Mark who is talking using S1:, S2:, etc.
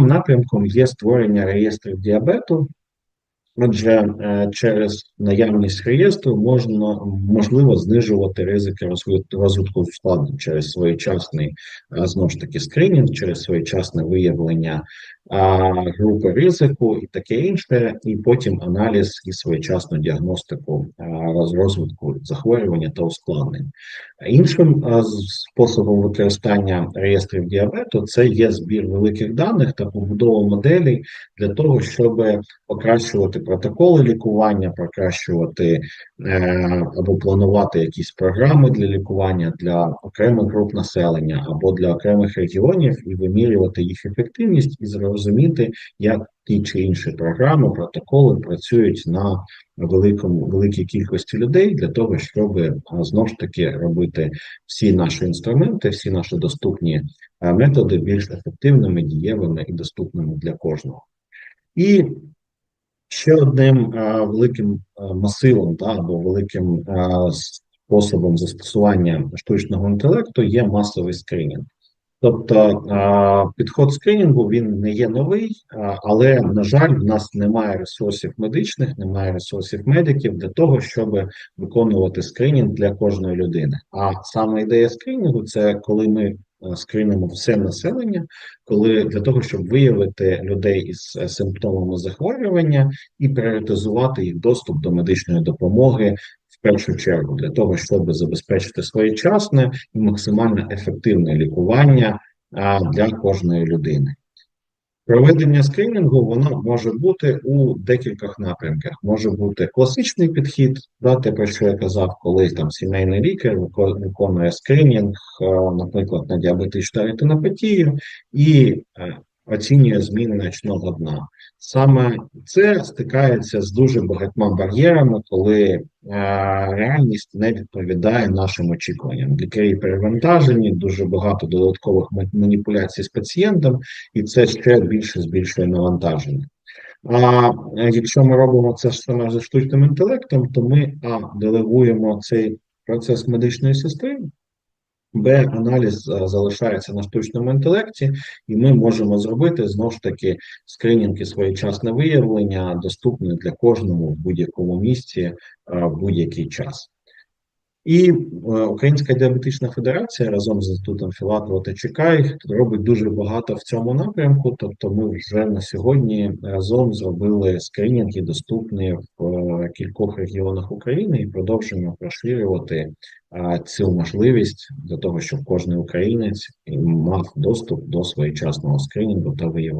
S1: напрямком є створення реєстрів діабету. Отже, е, через наявність реєстру можна можливо знижувати ризики розвит- розвитку ускладнень через своєчасний е, знову ж таки скринінг, через своєчасне виявлення групи ризику і таке інше, і потім аналіз і своєчасну діагностику розвитку захворювання та ускладнень. Іншим способом використання реєстрів діабету це є збір великих даних та побудова моделей для того, щоб покращувати протоколи лікування, покращувати е, або планувати якісь програми для лікування для окремих груп населення або для окремих регіонів і вимірювати їх ефективність і зрозуміти, як ті чи інші програми, протоколи працюють на великому великій кількості людей для того, щоб е, знову ж таки робити всі наші інструменти, всі наші доступні е, методи більш ефективними, дієвими і доступними для кожного. І ще одним е, великим масивом да, або великим способом застосування штучного інтелекту є масовий скринінг. Тобто підход скринінгу він не є новий, але на жаль, в нас немає ресурсів медичних, немає ресурсів медиків для того, щоб виконувати скринінг для кожної людини. А саме ідея скринінгу це коли ми скринимо все населення, коли для того, щоб виявити людей із е, симптомами захворювання і пріоритизувати їх доступ до медичної допомоги першу чергу, для того, щоб забезпечити своєчасне і максимально ефективне лікування для кожної людини. Проведення скринінгу воно може бути у декількох напрямках. Може бути класичний підхід, да, те, про що я казав, коли там сімейний лікар виконує скринінг, е, наприклад, на діабетичну ретинопатію і е, оцінює зміни ночного дна. Саме це стикається з дуже багатьма бар'єрами, коли е, реальність не відповідає нашим очікуванням. Лікарі перевантажені, дуже багато додаткових маніпуляцій з пацієнтом, і це ще більше збільшує навантаження. А е, якщо ми робимо це саме за штучним інтелектом, то ми а делегуємо цей процес медичної сестри, Б, аналіз е, залишається на штучному інтелекті, і ми можемо зробити знову ж таки скринінг і своєчасне виявлення доступне для кожного в будь-якому місці е, в будь-який час. І е, Українська діабетична федерація разом з інститутом Філатова та Чекай робить дуже багато в цьому напрямку. Тобто, ми вже на сьогодні разом зробили скринінги доступні кількох регіонах України і продовжуємо розширювати цю можливість для того, щоб кожен українець мав доступ до своєчасного скринінгу та виявлення.